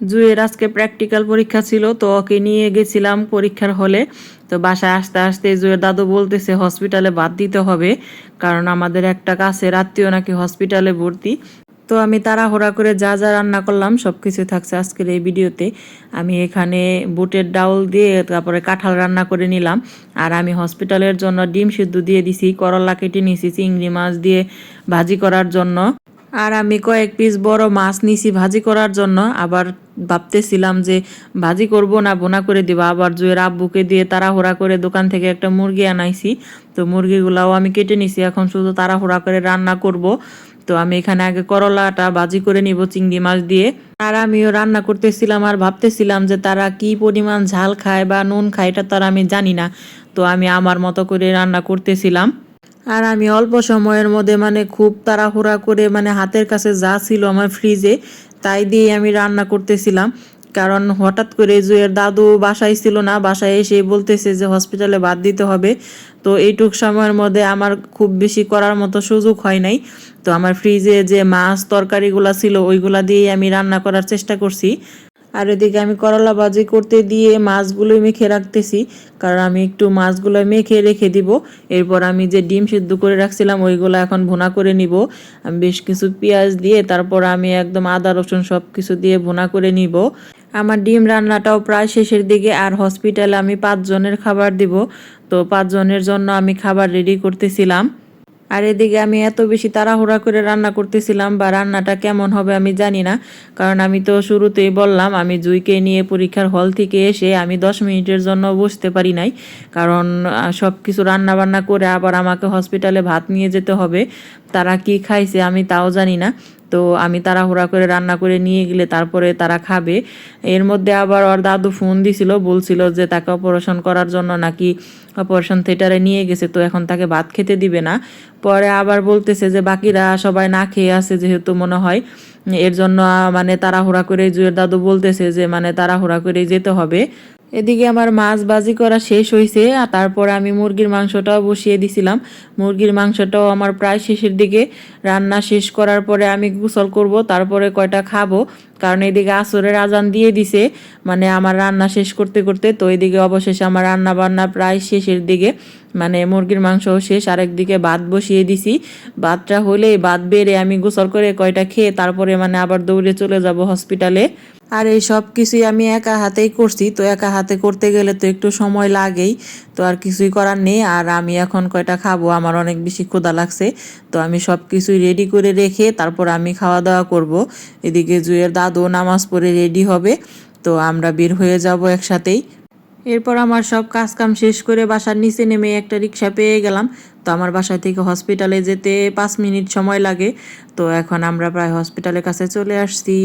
জুয়ের আজকে প্র্যাকটিক্যাল পরীক্ষা ছিল, তো ওকে নিয়ে গেছিলাম পরীক্ষার হলে। তো বাসায় আসতে আসতে জুয়ের দাদু বলতেছে হসপিটালে বাদ দিতে হবে, কারণ আমাদের একটা কাছের আত্মীয় নাকি হসপিটালে ভর্তি। তো আমি তাড়াহুড়া করে যা যা রান্না করলাম সব কিছু থাকছে আজকের এই ভিডিওতে। আমি এখানে বুটের ডাউল দিয়ে তারপরে কাঁঠাল রান্না করে নিলাম, আর আমি হসপিটালের জন্য ডিম সিদ্ধ দিয়ে দিছি, করলা কেটে নিছি, চিংড়ি মাছ দিয়ে ভাজি করার জন্য। আর আমি কয়েক পিস বড় মাছ নিছি ভাজি করার জন্য, আবার ভাবতেছিলাম যে ভাজি করব না, বোনা করে দিব। আবার জুয়ের আব্বুকে দিয়ে তাড়াহুড়া করে দোকান থেকে একটা মুরগি আনাইছি। তো মুরগিগুলাও আমি কেটে নিছি। এখন শুধু তাড়াহুড়া করে রান্না করব। তো আমি এখানে আগে করলাটা ভাজি করে নিব চিংড়ি মাছ দিয়ে। আর আমিও রান্না করতেছিলাম আর ভাবতেছিলাম যে তারা কি পরিমাণ ঝাল খায় বা নুন খায়, এটা তারা আমি জানি না। তো আমি আমার মতো করে রান্না করতেছিলাম। আর আমি অল্প সময়ের মধ্যে মানে খুব তাড়াহুড়া করে মানে হাতের কাছে যা ছিল আমার ফ্রিজে তাই দিয়ে আমি রান্না করতেছিলাম। কারণ হঠাৎ করে জুয়ের দাদু বাসায় ছিল না, বাসায় এসে বলতেছে যে হসপিটালে বাদ দিতে হবে। তো এইটুক সময়ের মধ্যে আমার খুব বেশি করার মতো সুযোগ হয় নাই। তো আমার ফ্রিজে যে মাছ, তরকারিগুলো ছিল, ওইগুলা দিয়েই আমি রান্না করার চেষ্টা করছি। আর এদিকে আমি করলা ভাজি করতে দিয়ে মাছগুলো মেখে রাখতেছি, কারণ আমি একটু মাছগুলো মেখে রেখে দিব। এরপর আমি যে ডিম সিদ্ধ করে রাখছিলাম, ওইগুলো এখন ভুনা করে নিব। আমি বেশ কিছু পেঁয়াজ দিয়ে তারপর আমি একদম আদা, রসুন সব কিছু দিয়ে ভুনা করে নিব। আমার ডিম রান্নাটাও প্রায় শেষের দিকে, আর হসপিটালে আমি পাঁচজনের খাবার দিব। তো পাঁচজনের জন্য আমি খাবার রেডি করতেছিলাম। আর এদিকে আমি এত বেশি তাড়াহুড়া করে রান্না করতেছিলাম বা রান্নাটা কেমন হবে আমি জানি না, কারণ আমি তো শুরুতেই বললাম, আমি জুইকে নিয়ে পরীক্ষার হল থেকে এসে আমি দশ মিনিটের জন্য বসতে পারি নাই, কারণ সব কিছু রান্না বান্না করে আবার আমাকে হসপিটালে ভাত নিয়ে যেতে হবে, তারা কি খাইছে আমি তাও জানি না, তো আমি তাড়াহুড়া করে রান্না করে নিয়ে গেলে তারপরে তারা খাবে। এর মধ্যে আবার ওর দাদু ফোন দিছিল, বলছিল যে তাকে অপারেশন করার জন্য নাকি অপারেশন থিয়েটারে নিয়ে গেছে, তো এখন তাকে ভাত খেতে দিবে না। পরে আবার বলতেছে যে, বাকিরা সবাই না খেয়ে আছে যেহেতু মনে হয় এর জন্য মানে তাড়াহুড়া করে জুয়ের দাদু বলতেছে যে মানে তাড়াহুড়া করে যেতে হবে। এদিকে আমার মাছ বাজি করা শেষ হয়েছে আর তারপর আমি মুরগির মাংসটাও বসিয়ে দিছিলাম। মুরগির মাংসটাও আমার প্রায় শেষের দিকে। রান্না শেষ করার পরে আমি গোসল করব, তারপরে কয়টা খাব। কারণ এদিকে আসরের আজান দিয়ে দিছে মানে আমার রান্না শেষ করতে করতে। তো এদিকে অবশেষে আমার রান্না বান্না প্রায় শেষের দিকে। মানে মুরগির মাংসও শেষ, আরেকদিকে ভাত বসিয়ে দিছি। ভাতটা হলেই ভাত বেড়ে আমি গোসল করে কয়টা খেয়ে তারপরে মানে আবার দৌড়ে চলে যাব হসপিটালে। আর এই সব কিছুই আমি একা হাতেই করছি। তো একা হাতে করতে গেলে তো একটু সময় লাগেই। তো আর কিছুই করার নেই। আর আমি এখন কয়টা খাব? আমার অনেক বেশি ক্ষুধা লাগছে। তো আমি সব কিছুই রেডি করে রেখে তারপর আমি খাওয়া দাওয়া করব। এদিকে জুয়ের দাদু নামাজ পড়ে রেডি হবে। তো আমরা বের হয়ে যাব একসাথেই। এরপর আমার সব কাজ কাম শেষ করে বাসার নিচে নেমে একটা রিক্সা পেয়ে গেলাম। তো আমার বাসা থেকে হসপিটালে যেতে পাঁচ মিনিট সময় লাগে। তো এখন আমরা প্রায় হসপিটালের কাছে চলে আসছি।